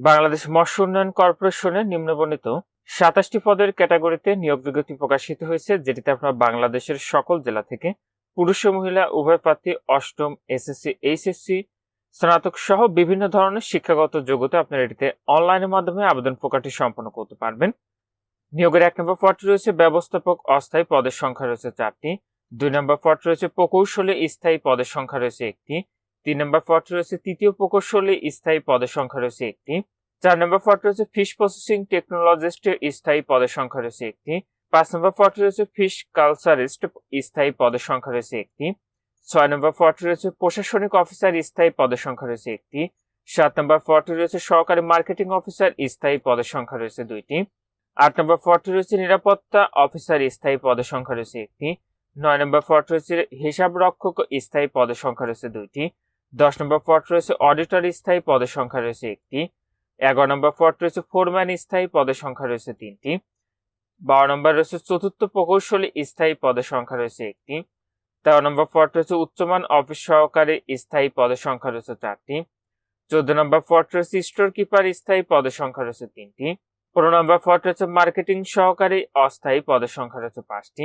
বাংলাদেশ মৎস্য উন্নয়ন কর্পোরেশনের নিম্নবর্ণিত সাতাশটি পদের ক্যাটাগরিতে নিয়োগ বিজ্ঞপ্তি প্রকাশিত হয়েছে, যেটিতে আপনার বাংলাদেশের সকল জেলা থেকে পুরুষ ও মহিলা উভয় প্রার্থী, অষ্টম এসএসসি, এইচএসসি, স্নাতক সহ বিভিন্ন ধরনের শিক্ষাগত যোগ্যতা আপনারা এটিতে অনলাইনের মাধ্যমে আবেদন প্রকারটি সম্পন্ন করতে পারবেন। নিয়োগের এক নম্বর পদটি রয়েছে ব্যবস্থাপক অস্থায়ী পদের সংখ্যা রয়েছে চারটি, দুই নম্বর পদ রয়েছে প্রকৌশলী স্থায়ী পদের সংখ্যা রয়েছে একটি তিন নম্বর পদ রয়েছে, তৃতীয় প্রকৌশলী স্থায়ী পদের সংখ্যা রয়েছে একটি। চার নম্বর পদ রয়েছে ফিশ প্রসেসিং টেকনোলজিস্ট স্থায়ী পদের সংখ্যা রয়েছে একটি। পাঁচ নম্বর পদ রয়েছে ফিশ কালচারিস্ট স্থায়ী পদের সংখ্যা রয়েছে একটি। ছয় নম্বর পদ রয়েছে, প্রশাসনিক অফিসার স্থায়ী পদের সংখ্যা রয়েছে একটি। সাত নম্বর পদটি রয়েছে, সহকারী মার্কেটিং অফিসার স্থায়ী পদের সংখ্যা রয়েছে দুইটি। আট নম্বর পদটি রয়েছে, নিরাপত্তা অফিসার স্থায়ী পদের সংখ্যা রয়েছে একটি। নয় নম্বর পদ রয়েছে, হিসাব রক্ষক স্থায়ী পদের সংখ্যা রয়েছে দুইটি। দশ নম্বর পদ রয়েছে অডিটর স্থায়ী পদের সংখ্যা রয়েছে একটি, এগারো নম্বর পদ রয়েছে ফোরম্যান স্থায়ী পদের সংখ্যা রয়েছে তিনটি, বারো নম্বর রয়েছে চতুর্থ প্রকৌশলী স্থায়ী পদের সংখ্যা রয়েছে একটি, তেরো নম্বর পদ রয়েছে উচ্চমান অফিস সহকারী স্থায়ী পদের সংখ্যা রয়েছে চারটি, চোদ্দ নম্বর পদ রয়েছে স্টোর কিপার স্থায়ী পদের সংখ্যা রয়েছে তিনটি, পনেরো নম্বর পদ রয়েছে মার্কেটিং সহকারী অস্থায়ী পদের সংখ্যা রয়েছে পাঁচটি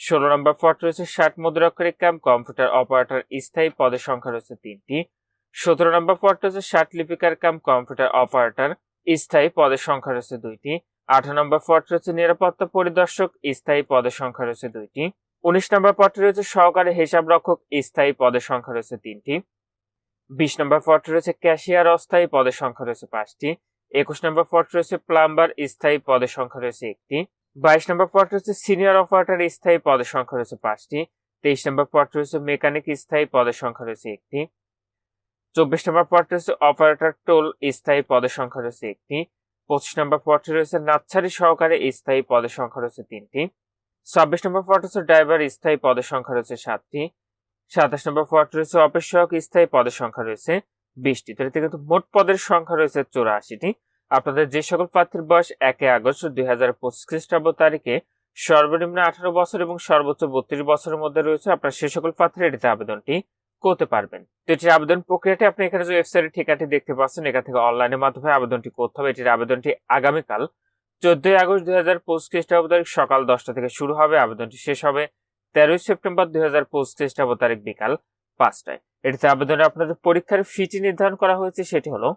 ষোলো নম্বর পদ রয়েছে ষাট মুদ্রাক্ষরিক ক্যাম্প কম্পিউটার অপারেটর স্থায়ী পদের সংখ্যা রয়েছে তিনটি। সতেরো নম্বর পদ রয়েছে ষাট লিপিকার ক্যাম্প কম্পিউটার অপারেটর স্থায়ী পদের সংখ্যা রয়েছে দুইটি। আঠারো নম্বর পদ রয়েছে নিরাপত্তা পরিদর্শক, স্থায়ী পদের সংখ্যা রয়েছে দুইটি। উনিশ নম্বর পদটি রয়েছে সহকারী হিসাব রক্ষক, স্থায়ী পদের সংখ্যা রয়েছে তিনটি। বিশ নম্বর পদটি রয়েছে ক্যাশিয়ার, অস্থায়ী পদের সংখ্যা রয়েছে পাঁচটি। একুশ নম্বর পদ রয়েছে প্লাম্বার, স্থায়ী পদের সংখ্যা রয়েছে একটি। বাইশ নম্বর পদ রয়েছে সিনিয়র অপারেটর স্থায়ী পদের সংখ্যা রয়েছে পাঁচটি। তেইশ নম্বর পদ রয়েছে মেকানিক স্থায়ী পদের সংখ্যা রয়েছে একটি। চব্বিশ নম্বর পদ রয়েছে অপারেটর টোল স্থায়ী পদের সংখ্যা রয়েছে একটি। পঁচিশ নম্বর পদটি রয়েছে নাচ্ছারি সহকারে স্থায়ী পদের সংখ্যা রয়েছে তিনটি। ছাব্বিশ নম্বর পদ রয়েছে ড্রাইভার স্থায়ী পদের সংখ্যা রয়েছে সাতটি। সাতাশ নম্বর পদ রয়েছে সহক স্থায়ী পদের সংখ্যা রয়েছে বিশটি। তো এতে কিন্তু মোট পদের সংখ্যা রয়েছে চৌরাশিটি। আপনাদের যে সকল প্রার্থীর বয়স একে আগস্ট দুই হাজার পঁচিশ খ্রিস্টাব্দ তারিখে সর্বনিম্ন আঠারো বছর এবং সর্বোচ্চ বত্রিশ বছরের মধ্যে রয়েছে, আপনার সে সকল প্রার্থীরা এটিতে আবেদনটি করতে পারবেন। তো এটির আবেদন প্রক্রিয়াটি আপনি এখানে যে ওয়েবসাইটের ঠিকাটি দেখতে পাচ্ছেন, এখান থেকে অনলাইনের মাধ্যমে আবেদনটি করতে হবে। এটির আবেদনটি আগামীকাল চোদ্দই আগস্ট দুই হাজার পঁচিশ খ্রিস্টাব্দ তারিখ সকাল দশটা থেকে শুরু হবে। আবেদনটি শেষ হবে তেরোই সেপ্টেম্বর দুই হাজার পঁচিশ খ্রিস্টাব্দ তারিখ বিকাল পাঁচটায়। এটিতে আবেদনে আপনাদের পরীক্ষার ফিটি নির্ধারণ করা হয়েছে, সেটি হলো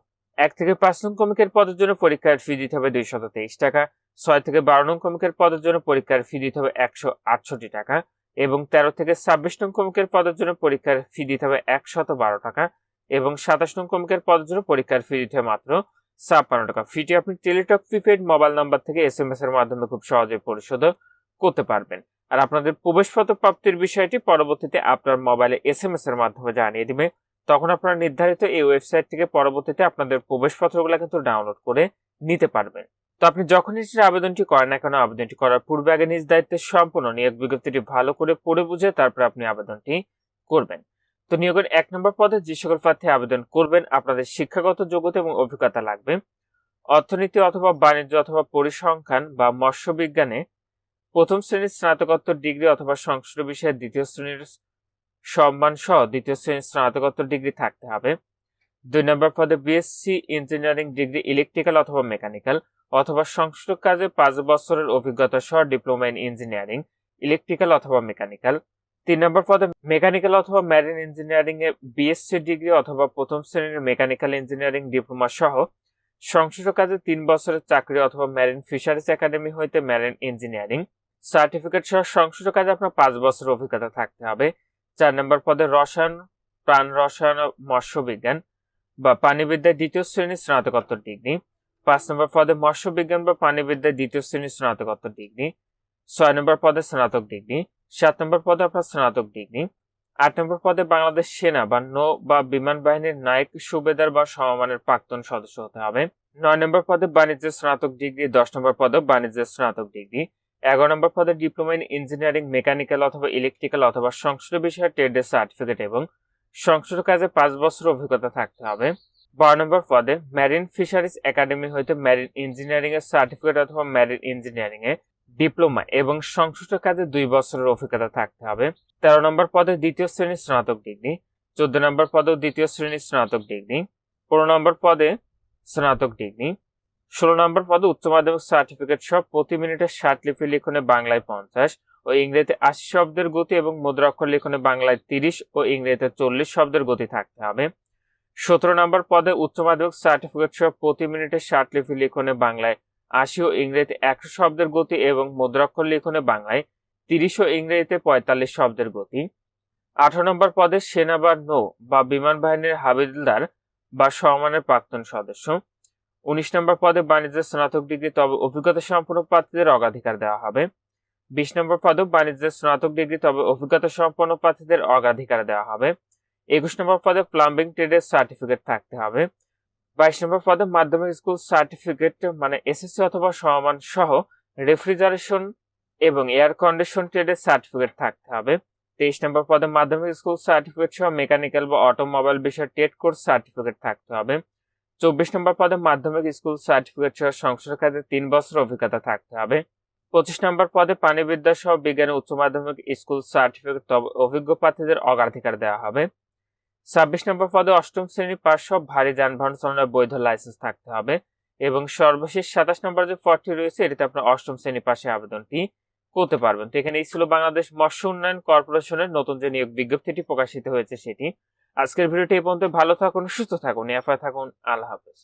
এক থেকে পাঁচ নং কমিকের পদের জন্য পরীক্ষার ফি দিতে হবে দুইশত তেইশ টাকা, ছয় থেকে বারো নং কমিকের পদের জন্য পরীক্ষার ফি দিতে হবে একশো আটষট্টি টাকা এবং তেরো থেকে ছাব্বিশ নং কমিকের পদের জন্য পরীক্ষার ফি দিতে হবে একশত বারো টাকা এবং সাতাশ নং কমিকের পদের জন্য পরীক্ষার ফি দিতে হবে মাত্র ছাপ্পান্ন টাকা। ফিটি আপনি টেলিটক প্রিপেড মোবাইল নাম্বার থেকে এস এম এস এর মাধ্যমে খুব সহজে পরিশোধ করতে পারবেন। আর আপনাদের প্রবেশপত্র প্রাপ্তির বিষয়টি পরবর্তীতে আপনার মোবাইলে এস এম এস এর মাধ্যমে জানিয়ে দিবে। তখন আপনারা নির্ধারিত এই ওয়েবসাইট থেকে পরবর্তীতে আপনাদের প্রবেশপত্রগুলো কিন্তু ডাউনলোড করে নিতে পারবেন। তো আপনি যখন এটির আবেদনটি করেন না কেন, আবেদনটি করার পূর্বে আগে নিজ দায়িত্বে সম্পূর্ণ নিয়োগ বিজ্ঞপ্তিটি ভালো করে পড়ে বুঝে তারপর আপনি আবেদনটি করবেন। তো নিয়োগের এক নম্বর পদে যে সকল প্রার্থী আবেদন করবেন, আপনাদের শিক্ষাগত যোগ্যতা এবং অভিজ্ঞতা লাগবে। অর্থনীতি অথবা বাণিজ্য অথবা পরিসংখ্যান বা মৎস্য বিজ্ঞানে প্রথম শ্রেণির স্নাতকোত্তর ডিগ্রি অথবা সংশ্লিষ্ট বিষয়ে দ্বিতীয় শ্রেণির সম্মান সহ দ্বিতীয় শ্রেণির স্নাতকোত্তর ডিগ্রি থাকতে হবে। দুই নম্বর পদে বিএসসি ইঞ্জিনিয়ারিং ডিগ্রি ইলেকট্রিক্যাল অথবা মেকানিক্যাল অথবা সংশ্লিষ্ট কাজে পাঁচ বছরের অভিজ্ঞতা সহ ডিপ্লোমা ইন ইঞ্জিনিয়ারিং ইলেকট্রিক্যাল অথবা মেকানিক্যাল তিন নম্বর পদে মেকানিক্যাল অথবা ম্যারিন ইঞ্জিনিয়ারিং এ বিএসসি ডিগ্রি অথবা প্রথম শ্রেণির মেকানিক্যাল ইঞ্জিনিয়ারিং ডিপ্লোমা সহ সংশ্লিষ্ট কাজে তিন বছরের চাকরি অথবা ম্যারিন ফিশারিজ একাডেমি হইতে ম্যারিন ইঞ্জিনিয়ারিং সার্টিফিকেট সহ সংশ্লিষ্ট কাজে আপনার পাঁচ বছরের অভিজ্ঞতা থাকতে হবে। চার নম্বর পদে রসায়ন, প্রাণ রসায়ন ও মৎস্য বিজ্ঞান বা প্রাণীবিদ্যায় দ্বিতীয় শ্রেণির স্নাতকোত্তর ডিগ্রি। পাঁচ নম্বর পদে মৎস্য বিজ্ঞান বা প্রাণীবিদ্যায় দ্বিতীয় শ্রেণির স্নাতকোত্তর ডিগ্রি। ছয় নম্বর পদে স্নাতক ডিগ্রি। সাত নম্বর পদে আপনার স্নাতক ডিগ্রি। আট নম্বর পদে বাংলাদেশ সেনা বা নৌ বা বিমান বাহিনীর নায়ক, সুবেদার বা সমমানের প্রাক্তন সদস্য হতে হবে। নয় নম্বর পদে বাণিজ্যের স্নাতক ডিগ্রি। দশ নম্বর পদে বাণিজ্যের স্নাতক ডিগ্রি। এগারো নম্বর পদে ডিপ্লোমা ইন ইঞ্জিনিয়ারিং, মেকানিক্যাল অথবা ইলেকট্রিক্যাল অথবা সংশ্লিষ্ট বিষয়ে ট্রেডের সার্টিফিকেট এবং সংশ্লিষ্ট কাজে পাঁচ বছর অভিজ্ঞতা থাকতে হবে। বারো নম্বর পদে ম্যারিন ফিশারিজ একাডেমি হইতে ম্যারিন ইঞ্জিনিয়ারিং এর সার্টিফিকেট অথবা ম্যারিন ইঞ্জিনিয়ারিং এ ডিপ্লোমা এবং সংশ্লিষ্ট কাজে দুই বছরের অভিজ্ঞতা থাকতে হবে। তেরো নম্বর পদে দ্বিতীয় শ্রেণির স্নাতক ডিগ্রি, চোদ্দ নম্বর পদেও দ্বিতীয় শ্রেণির স্নাতক ডিগ্রি, পনেরো নম্বর পদে স্নাতক ডিগ্রি ষোলো নম্বর পদে উচ্চ মাধ্যমিক সার্টিফিকেট সহ প্রতি মিনিটে ষাট লিপি লিখনে বাংলায় পঞ্চাশ ও ইংরেজিতে আশি শব্দের গতি এবং মুদ্রাক্ষর লিখনে বাংলায় তিরিশ ও ইংরেজিতে চল্লিশ শব্দের গতি থাকতে হবে। সতেরো নম্বর পদে উচ্চ মাধ্যমিক সার্টিফিকেট সহ প্রতি মিনিটে ষাট লিপি লিখনে বাংলায় আশি ও ইংরেজিতে একশো শব্দের গতি এবং মুদ্রাক্ষর লিখনে বাংলায় তিরিশ ও ইংরেজিতে পঁয়তাল্লিশ শব্দের গতি। আঠারো নম্বর পদে সেনা বা নৌ বা বিমান বাহিনীর হাবিলদার বা সমানের প্রাক্তন সদস্য। উনিশ নম্বর পদে বাণিজ্যের স্নাতক ডিগ্রি, তবে অভিজ্ঞতা সম্পন্ন প্রার্থীদের অগ্রাধিকার দেওয়া হবে। বিশ নম্বর পদে বাণিজ্যের স্নাতক ডিগ্রি, তবে অভিজ্ঞতা সম্পন্ন প্রার্থীদের অগ্রাধিকার দেওয়া হবে। একুশ নম্বর পদে প্লাম্বিং ট্রেডের সার্টিফিকেট থাকতে হবে। বাইশ নম্বর পদে মাধ্যমিক স্কুল সার্টিফিকেট মানে এসএসসি অথবা সমান সহ রেফ্রিজারেশন এবং এয়ার কন্ডিশন ট্রেডের সার্টিফিকেট থাকতে হবে। তেইশ নম্বর পদে মাধ্যমিক স্কুল সার্টিফিকেট সহ মেকানিক্যাল বা অটোমোবাইল বিষয়ে টেট কোর্স সার্টিফিকেট থাকতে হবে। চব্বিশ নম্বর পদে মাধ্যমিক স্কুল সার্টিফিকেট সহ সংসদ তিন বছর অভিজ্ঞতা থাকতে হবে। পঁচিশ নম্বর পদে প্রাণীবিদ্যা সহ বিজ্ঞানে উচ্চ মাধ্যমিক স্কুল সার্টিফিকেট অভিজ্ঞ প্রার্থীদের অগ্রাধিকার দেওয়া হবে। ছাব্বিশ নম্বর পদে অষ্টম শ্রেণি পাশ সব ভারী যানবাহন চালানোর বৈধ লাইসেন্স থাকতে হবে এবং সর্বশেষ সাতাশ নম্বর যে পদটি রয়েছে, এটিতে আপনার অষ্টম শ্রেণি পাশে আবেদনটি করতে পারবেন। তো এখানে এই ছিল বাংলাদেশ মৎস্য উন্নয়ন কর্পোরেশনের নতুন যে নিয়োগ বিজ্ঞপ্তিটি প্রকাশিত হয়েছে সেটি। আজকের ভিডিওটি এই পর্যন্ত ভালো থাকুন সুস্থ থাকুন এফআই থাকুন। আল্লাহ হাফেজ।